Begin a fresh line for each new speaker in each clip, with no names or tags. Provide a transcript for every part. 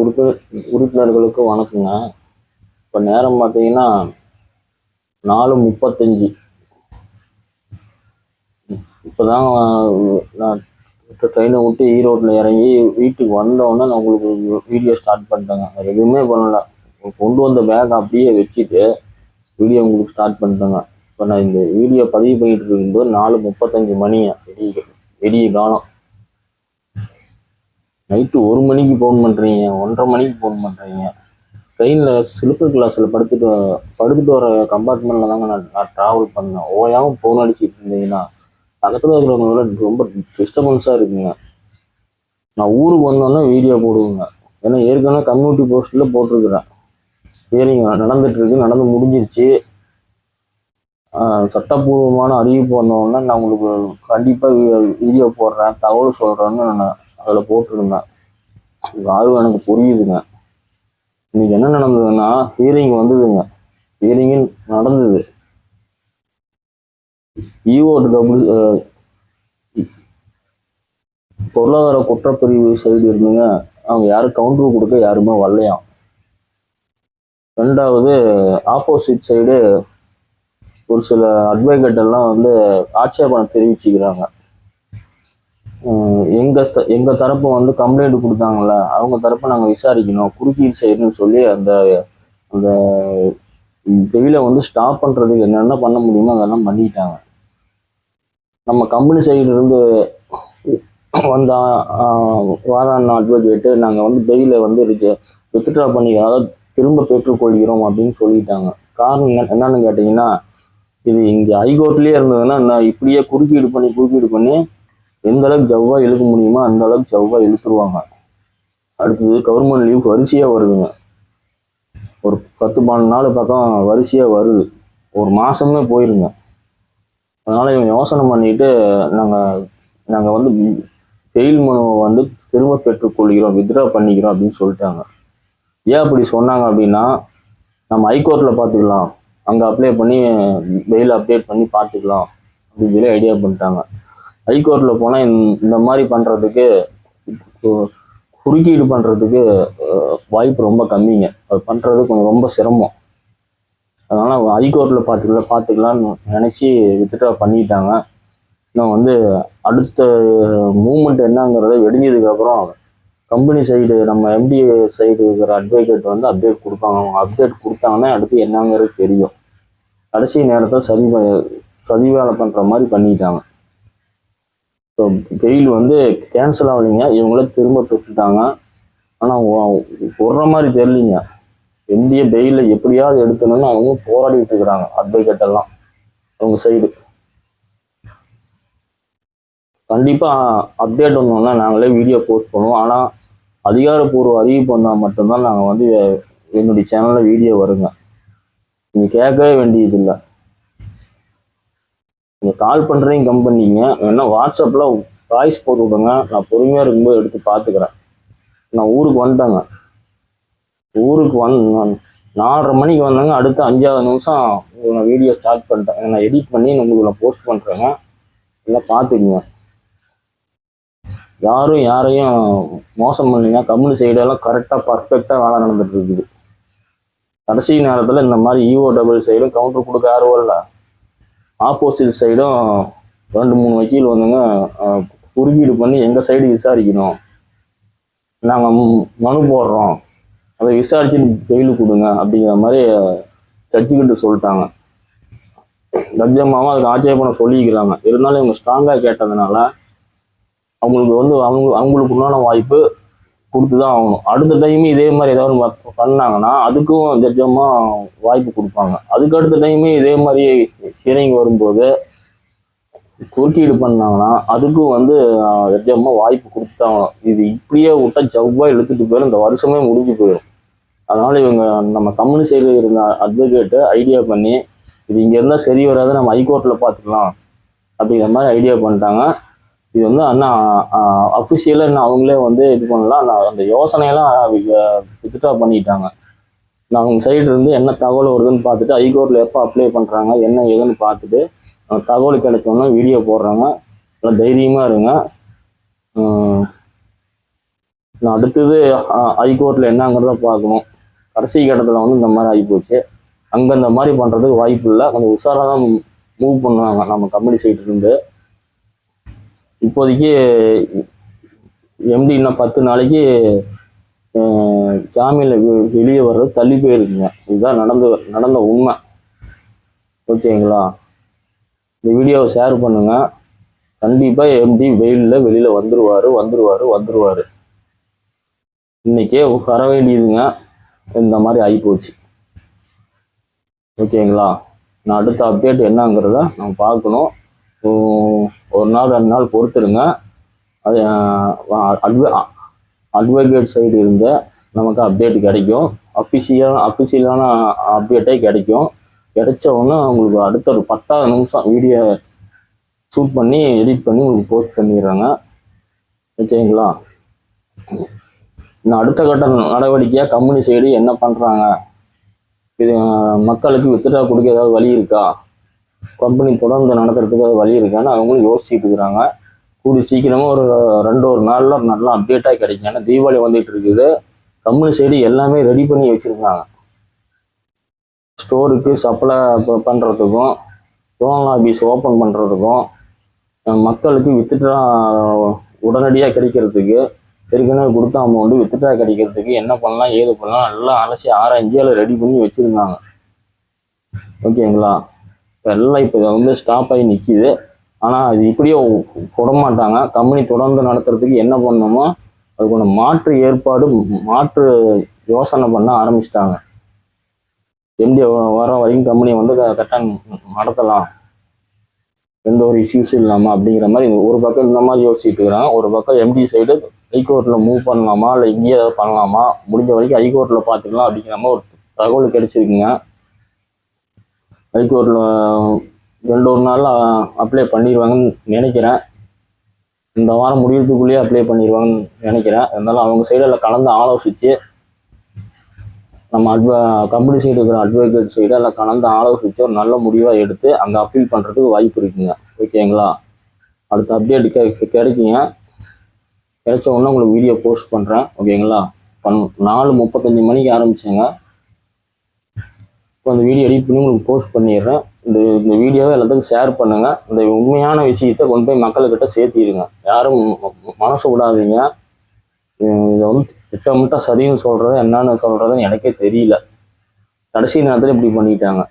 உறுப்பு உறுப்பினர்களுக்கு வணக்கங்க. இப்போ நேரம் பார்த்தீங்கன்னா நாலு முப்பத்தஞ்சு. இப்போதான் நான் ட்ரெயினை விட்டு ஈரோட்டில் இறங்கி வீட்டுக்கு வந்தோடனே நான் உங்களுக்கு வீடியோ ஸ்டார்ட் பண்ணிட்டேங்க. எதுவுமே பண்ணலை. கொண்டு வந்த பேக் அப்படியே வச்சுட்டு வீடியோ உங்களுக்கு ஸ்டார்ட் பண்ணிட்டேங்க. இப்போ நான் இந்த வீடியோ பதிவு பண்ணிட்டு இருக்கும்போது நாலு முப்பத்தஞ்சு மணிங்க. வெடிய வெடிய காலம். நைட்டு ஒரு மணிக்கு ஃபோன் பண்ணுறீங்க ஒன்றரை மணிக்கு ஃபோன் பண்ணுறீங்க ட்ரெயினில் ஸ்லிப்பர் கிளாஸில் படுத்துட்டு படுத்துட்டு வர கம்பார்ட்மெண்ட்டில் தாங்க நான் நான் ட்ராவல் பண்ணேன். ஓயாமல் ஃபோன் அடிச்சிட்டு இருந்தீங்கன்னா பக்கத்தில் இருக்கிறவங்களோட ரொம்ப டிஸ்டர்பன்ஸாக இருக்குங்க. நான் ஊருக்கு வந்தோன்னே வீடியோ போடுவேங்க. ஏன்னா ஏற்கனவே கம்யூனிட்டி போஸ்ட்டில் போட்டிருக்கிறேன். சரிங்க நடந்துட்டுருக்கு நடந்து முடிஞ்சிருச்சு. சட்டப்பூர்வமான அறிவிப்பு வந்தோடனே நான் உங்களுக்கு கண்டிப்பாக வீடியோ போடுறேன் தகவல் சொல்கிறேன்னு நான் அதில் போட்டிருந்தேன் உங்க ஆர்வம் எனக்கு புரியுதுங்க. இன்னைக்கு என்ன நடந்ததுன்னா ஹீரிங் வந்ததுங்க. ஹியரிங் நடந்தது. ஈஓ டபுள் பொருளாதார குற்றப்பிரிவு சைடு இருந்துங்க. அவங்க யாரும் கவுண்டர் கொடுக்க யாருமே வரலையாம். ரெண்டாவது ஆப்போசிட் சைடு ஒரு சில அட்வொகேட் எல்லாம் வந்து ஆட்சேபனை தெரிவிச்சுக்கிறாங்க. எங்கள் எங்கள் தரப்பு வந்து கம்ப்ளைண்ட் கொடுத்தாங்கல்ல அவங்க தரப்பை நாங்கள் விசாரிக்கணும் குறுக்கீடு செய்யணும்னு சொல்லி அந்த அந்த வெயிலை வந்து ஸ்டாப் பண்ணுறதுக்கு என்னென்ன பண்ண முடியுமோ அதெல்லாம் பண்ணிட்டாங்க நம்ம கம்பெனி சைடுலேருந்து வந்த வாதான அட்வொகேட்டு நாங்கள் வந்து பெயிலை வந்து வித்ட்ரா பண்ணி அதாவது திரும்ப பெற்றுக்கொள்கிறோம் அப்படின்னு சொல்லிட்டாங்க. காரணம் என்ன- என்னன்னு கேட்டிங்கன்னா இது இங்கே ஹைகோர்ட்லேயே இருந்ததுன்னா நான் இப்படியே குறுக்கீடு பண்ணி குறுக்கீடு பண்ணி எந்த அளவுக்கு ஜவ்வா இழுக்க முடியுமோ அந்த அளவுக்கு ஜவ்வா இழுத்துருவாங்க. அடுத்தது கவர்மெண்ட் லீவ் வரிசையாக வருதுங்க. ஒரு பத்து பன்னெண்டு நாள் பக்கம் வரிசையாக வருது. ஒரு மாதமே போயிருங்க. அதனால் இவங்க யோசனை பண்ணிட்டு நாங்கள் நாங்கள் வந்து ஜெயில் மனுவை வந்து திரும்ப பெற்றுக்கொள்கிறோம் வித்ட்ரா பண்ணிக்கிறோம் அப்படின்னு சொல்லிட்டாங்க. ஏன் அப்படி சொன்னாங்க அப்படின்னா நம்ம ஹைகோர்ட்டில் பார்த்துக்கலாம். அங்கே அப்ளை பண்ணி பெயில் அப்டேட் பண்ணி பார்த்துக்கலாம் அப்படின்னு சொல்லி ஐடியா பண்ணிட்டாங்க. ஹைகோர்ட்டில் போனால் இந்த மாதிரி பண்ணுறதுக்கு குறுக்கீடு பண்ணுறதுக்கு வாய்ப்பு ரொம்ப கம்மிங்க. அது பண்ணுறது கொஞ்சம் ரொம்ப சிரமம். அதனால் ஹைகோர்ட்டில் பார்த்துக்கலாம் பார்த்துக்கலான்னு நினச்சி வித்ட்ரா பண்ணிட்டாங்க. இன்னும் வந்து அடுத்த மூமெண்ட் என்னங்கிறத வெடிஞ்சதுக்கப்புறம் கம்பெனி சைடு நம்ம எம்டி சைடு இருக்கிற அட்வொகேட் வந்து அப்டேட் கொடுப்பாங்க. அவங்க அப்டேட் கொடுத்தாங்கன்னா அடுத்து என்னங்கிறது தெரியும். கடைசி நேரத்தில் சதி ப- சதி வேலை பண்ணுற மாதிரி பண்ணிட்டாங்க. ஸோ கெயில் வந்து கேன்சல் ஆகலைங்க. இவங்களே திரும்ப பெற்றுட்டாங்க. ஆனால் விடுற மாதிரி தெரியலிங்க. எம்டிஏ பெயில எப்படியாவது எடுத்தணும்னு அவங்க போராடிட்டு இருக்கிறாங்க அட்வொகேட் எல்லாம். அவங்க சைடு கண்டிப்பாக அப்டேட் வந்தோம்னா நாங்களே வீடியோ போஸ்ட் பண்ணுவோம். ஆனால் அதிகாரப்பூர்வ அறிவிப்பு வந்தால் மட்டும்தான் நாங்கள் வந்து என்னுடைய சேனலில் வீடியோ வருங்க. நீங்கள் கேட்கவே வேண்டியதில்லை. நீங்கள் கால் பண்ணுறீங்க கம்பெனிங்க வேணா வாட்ஸ்அப்பில் வாய்ஸ் போட்டு விடுங்க. நான் பொறுமையாக இருக்கும்போது எடுத்து பார்த்துக்கிறேன். நான் ஊருக்கு வந்துட்டேங்க. ஊருக்கு வந் நாலரை மணிக்கு வந்தேங்க. அடுத்த அஞ்சாவது நிமிஷம் உங்களுக்கு நான் வீடியோ ஸ்டார்ட் பண்ணிட்டேன். நான் எடிட் பண்ணி உங்களுக்கு நான் போஸ்ட் பண்ணுறேங்க எல்லாம் பார்த்துக்குங்க. யாரும் யாரையும் மோசம் பண்ணீங்க. கம்பெனி சைடெல்லாம் கரெக்டாக பர்ஃபெக்டாக வேலை நடந்துட்டு இருக்குது. கடைசி நேரத்தில் இந்த மாதிரி இஓ டபுள் சைடும் கவுண்டர் கொடுக்க யாரும் இல்லை ஆப்போசிட் சைடும் ரெண்டு மூணு வக்கீல் வந்துங்க குறுக்கீடு பண்ணி எங்கள் சைடு விசாரிக்கணும். நாங்கள் மனு போடுறோம். அதை விசாரிச்சுட்டு பெயில் கொடுங்க அப்படிங்கிற மாதிரி ஜட்ஜுக்கிட்ட சொல்லிட்டாங்க. ஜட்ஜம்மாவும் அதுக்கு ஆட்சேபனை சொல்லிக்கிறாங்க இருந்தாலும் இவங்க ஸ்ட்ராங்காக கேட்டதுனால அவங்களுக்கு வந்து அவங்க அவங்களுக்கு உண்டான வாய்ப்பு கொடுத்து தான் ஆகணும். அடுத்த டைம் இதே மாதிரி ஏதாவது பண்ணாங்கன்னா அதுக்கும் ஜட்ஜம்மா வாய்ப்பு கொடுப்பாங்க. அதுக்கு அடுத்த டைமே இதே மாதிரி ஹியரிங் வரும்போது குறுக்கீடு பண்ணாங்கன்னா அதுக்கும் வந்து ஜட்ஜம்மா வாய்ப்பு கொடுத்தாங்க இது இப்படியே விட்டா ஜவ்வாக இழுத்துட்டு போயிடும் இந்த வருஷமே முடிஞ்சு போயிடும் அதனால் இவங்க நம்ம கம்யூனி சைடில் இருந்த அட்வொகேட்டு ஐடியா பண்ணி இது இங்கே இருந்தால் சரி வராது நம்ம ஹைகோர்ட்டில் பார்த்துக்கலாம் அப்படிங்கிற மாதிரி ஐடியா பண்ணிட்டாங்க. இது வந்து அண்ணா அஃபிஷியலாக இன்னும் அவங்களே வந்து இது பண்ணலாம். நான் அந்த யோசனையெல்லாம் வித்ட்ரா பண்ணிட்டாங்க. நான் அவங்க சைடு இருந்து என்ன தகவல் வருதுன்னு பார்த்துட்டு ஹைகோர்ட்டில் எப்போ அப்ளை பண்ணுறாங்க என்ன ஏதுன்னு பார்த்துட்டு தகவல் கிடைச்சோன்னா வீடியோ போடுறாங்க. நல்லா தைரியமாக இருங்க. நான் அடுத்தது ஹைகோர்ட்டில் என்னங்கிறத பார்க்கணும். கடைசி கட்டத்தில் வந்து இந்த மாதிரி ஆகிப்போச்சு. அங்கே இந்த மாதிரி பண்ணுறதுக்கு வாய்ப்பு இல்லை. கொஞ்சம் உஷாராக தான் மூவ் பண்ணுவாங்க. நம்ம கம்பெனி சைட்லேருந்து இருந்து. இப்போதைக்கு எம்டி இன்னும் பத்து நாளைக்கு ஜாமீனில் வெளியே வர்றது தள்ளி போயிருக்குங்க. இதுதான் நடந்து நடந்த உண்மை. ஓகேங்களா? இந்த வீடியோவை ஷேர் பண்ணுங்கள் கண்டிப்பாக எம்டி வெயிலில் வெளியில் வந்துடுவார் வந்துடுவார் வந்துடுவார் இன்றைக்கே வர வேண்டியதுங்க. இந்த மாதிரி ஆகிப்போச்சு ஓகேங்களா? நான் அடுத்த அப்டேட் என்னங்கிறத நம்ம பார்க்கணும். ஒரு நாள் ரெண்டு நாள் பொறுத்துருங்க. அது அட்வ அட்வொகேட் சைடு இருந்த நமக்கு அப்டேட் கிடைக்கும். அஃபிஷியல் அஃபிஷியலான அப்டேட்டே கிடைக்கும். கிடைச்ச உடனே உங்களுக்கு அடுத்த ஒரு பத்தாவது நிமிஷம் வீடியோ ஷூட் பண்ணி எடிட் பண்ணி உங்களுக்கு போஸ்ட் பண்ணிடுறாங்க. ஓகேங்களா இன்னும் அடுத்த கட்ட நடவடிக்கையாக கம்பெனி சைடு என்ன பண்ணுறாங்க இது மக்களுக்கு வித்துட்டா கொடுக்க ஏதாவது வழி இருக்கா? கம்பெனி தொடர்ந்து நடத்துறதுக்கு அது வழி இருக்கான்னு அவங்களும் யோசிச்சுட்டு இருக்கிறாங்க கூடி சீக்கிரமாக ஒரு ரெண்டு ஒரு நாளில் ஒரு நல்ல அப்டேட்டாக கிடைக்கும். ஏன்னா தீபாவளி வந்துட்டு இருக்குது கம்பெனி சைடு எல்லாமே ரெடி பண்ணி வச்சுருக்காங்க ஸ்டோருக்கு சப்ளை பண்ணுறதுக்கும் லோன் ஆஃபீஸ் ஓப்பன் பண்ணுறதுக்கும் மக்களுக்கு வித்துட்ரா உடனடியாக கிடைக்கிறதுக்கு ஏற்கனவே கொடுத்த அமௌண்ட்டு வித்துட்டா கிடைக்கிறதுக்கு என்ன பண்ணலாம் ஏது பண்ணலாம் நல்லா அலசி ஆராய்ஞ்சு அதில் ரெடி பண்ணி வச்சுருந்தாங்க. ஓகேங்களா எல்லாம் இப்போ வந்து ஸ்டாப் ஆகி நிற்கிது ஆனால் அது இப்படியே விட மாட்டாங்க கம்பெனி தொடர்ந்து நடத்துறதுக்கு என்ன பண்ணணுமோ அதுக்கான மாற்று ஏற்பாடு மாற்று யோசனை பண்ண ஆரம்பிச்சிட்டாங்க. எம்டி வர வரைக்கும் கம்பெனி வந்து கரெக்டாக நடத்தலாம். எந்த ஒரு இஷ்யூஸும் இல்லாமல் அப்படிங்கிற மாதிரி ஒரு பக்கம் இந்த மாதிரி யோசிச்சுட்டு இருக்கிறாங்க. ஒரு பக்கம் எம்டி சைடு ஹைகோர்ட்டில் மூவ் பண்ணலாமா? இல்லை இங்கேயே ஏதாவது பண்ணலாமா? முடிஞ்ச வரைக்கும் ஹைகோர்ட்டில் பார்த்துக்கலாம் அப்படிங்கிற மாதிரி ஒரு தகவல் கிடைச்சிருக்குங்க. ஹைகோர்ட்டில் ரெண்டு ஒரு நாளில் அப்ளை பண்ணிடுவாங்கன்னு நினைக்கிறேன். இந்த வாரம் முடியறதுக்குள்ளேயே அப்ளை பண்ணிடுவாங்கன்னு நினைக்கிறேன். இருந்தாலும் அவங்க சைடில் கலந்து ஆலோசித்து நம்ம அட்வ கம்பெனி சைடு இருக்கிற அட்வொகேட் சைடு எல்லாம் கலந்து ஆலோசித்து ஒரு நல்ல முடிவாக எடுத்து அங்கே அப்பீல் பண்ணுறதுக்கு வாய்ப்பு இருக்குங்க. ஓகேங்களா அடுத்த அப்டேட் கெ கிடைக்குங்க. கிடைச்ச உடனே உங்களுக்கு வீடியோ போஸ்ட் பண்ணுறேன் ஓகேங்களா பண் நாலு முப்பத்தஞ்சு மணிக்கு ஆரம்பிச்சேங்க. அந்த வீடியோ எடிட் பண்ணி உங்களுக்கு போஸ்ட் பண்ணிடுறேன். இந்த இந்த வீடியோவை எல்லாத்துக்கும் ஷேர் பண்ணுங்கள் இந்த உண்மையான விஷயத்தை கொண்டு போய் மக்கள்கிட்ட சேர்த்திடுங்க. யாரும் மனசு விடாதீங்க. இதை வந்து திட்டமிட்டா சரின்னு சொல்கிறது என்னன்னு சொல்கிறதுன்னு எனக்கே தெரியல. கடைசி நேரத்தில் இப்படி பண்ணிட்டாங்க.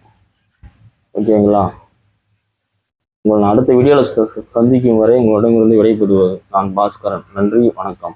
ஓகேங்களா உங்களை நான் அடுத்த வீடியோவில் சந்திக்கும் வரை உங்களிடமிருந்து விடைபெறுவது நான் பாஸ்கரன். நன்றி வணக்கம்.